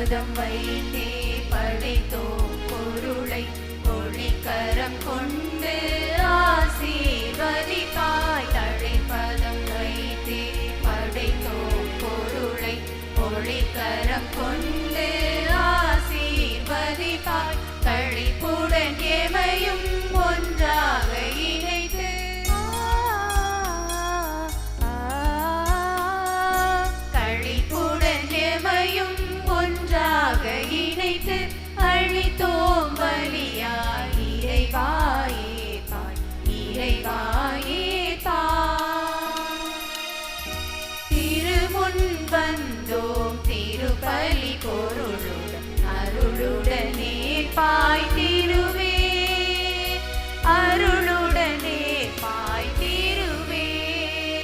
பதம் வைத்தே படைத்தோ பொருளை ஒளிக்கரம் கொண்டு ஆசீர்வதிப்பாய். தழைப்பதம் வைத்தே படைத்தோ பொருளை ஒளிக்கரம் கொண்டு அழைத்து அழித்தோம் வழியாய். இறைவாயே பாய் இறைவாயே திருமுன் வந்தோம் திருப்பலி பொருளுடன் அருளுடனே பாய்